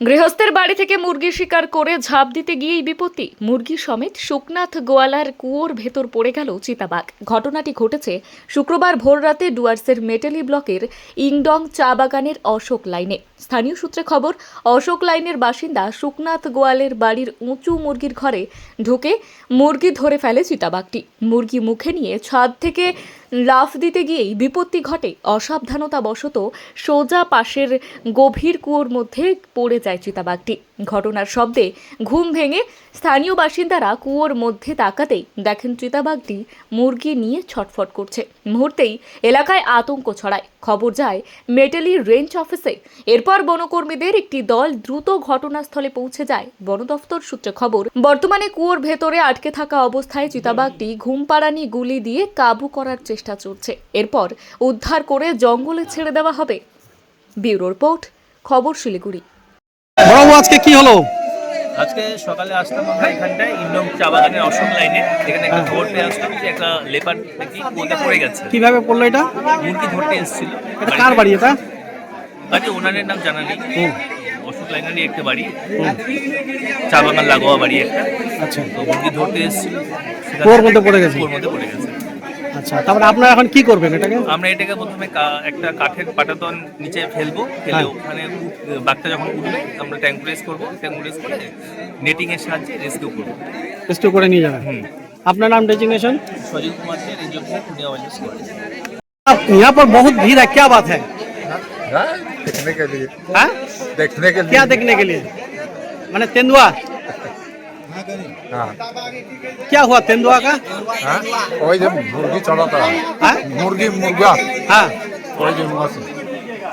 গৃহস্থের বাড়ি থেকে মুরগি শিকার করে ঝাঁপ দিতে গিয়েই বিপত্তি। মুরগি সমেত শুকনাথ গোয়ালার কুয়োর ভেতর পড়ে গেল চিতাবাঘ। ঘটনাটি ঘটেছে শুক্রবার ভোররাতে ডুয়ার্সের মেটালি ব্লকের ইংডং চা বাগানের অশোক লাইনে। স্থানীয় সূত্রে খবর, অশোক লাইনের বাসিন্দা শুকনাথ গোয়ালের বাড়ির উঁচু মুরগির ঘরে ঢুকে মুরগি ধরে ফেলে চিতাবাঘটি। মুরগি মুখে নিয়ে ছাদ থেকে লাফ দিতে গিয়েই বিপত্তি ঘটে। অসাবধানতাবশত সোজা পাশের গভীর কুয়োর মধ্যে পড়ে যায় চিতাবাঘটি। ঘটনার শব্দে ঘুম ভেঙে স্থানীয় বাসিন্দারা কুয়োর মধ্যে তাকাতেই দেখেন চিতাবাঘটি মুরগি নিয়ে ছটফট করছে। মুহূর্তেই এলাকায় আতঙ্ক ছড়ায়। খবর যায় মেটালি রেঞ্জ অফিসে। এরপর বনকর্মীদের একটি দল দ্রুত ঘটনাস্থলে পৌঁছে যায়। বন দফতর সূত্রে খবর, বর্তমানে কুয়োর ভেতরে আটকে থাকা অবস্থায় চিতাবাঘটি ঘুমপাড়ানি গুলি দিয়ে কাবু করার চেষ্টা চলছে। এরপর উদ্ধার করে জঙ্গলে ছেড়ে দেওয়া হবে। ব্যুরো রিপোর্ট খবর শিলিগুড়ি। বড়বাবু আজকে কি হলো? আজকে সকালে আসলাম আমরা এখানটায় ইন্ডম চা বাগানের অশোক লাইনে। এখানে একটা খবর পেয়ে আসলাম যে একটা লেপার নাকি কোদে পড়ে গেছে। কীভাবে পড়ল এটা? মুরগি ধরতে এসেছিল। এটা কার বাড়ি এটা? বাড়ি ওনারের নাম জানা নেই। অশোক লাইনেরই একটা বাড়ি। চা বাগান লাগোয়া বাড়ি একটা। আচ্ছা। তো মুরগি ধরতে এসেছিল। থেকে- মধ্যে পড়ে গেছে? কুয়োর মধ্যে পড়ে গেছে। আচ্ছা তারপরে আপনারা এখন কি করবেন এটাকে আমরা এটাকে প্রথমে কা- একটা কাঠের পাটাতন নিচে ফেলবো ফেলে হ্যাঁ। ওখানে উঠ- বাঘটা যখন উঠবে আমরা ট্যাঙ্কুরেস করবো ট্যাঙ্কুরেস করে নেটিং এর সাহায্যে রেস্কিউ করবো স্টোর করে নিয়ে যাবেন হুম আপনার নাম डेजिग्नेशन সজিত কুমার से रेंज ऑफिसर पुण्या वाले स्कूल यहाँ पर बहुत भीड़ है क्या बात है हाँ, देखने के लिए हाँ? देखने के लिए क्या देखने के लिए मैंने तेंदुआ हाँ। क्या हुआ तेंदुआ का? हाँ? वही जब मुर्गी चढ़ा था हाँ? मुर्गी मुर्गा। हाँ। वही जब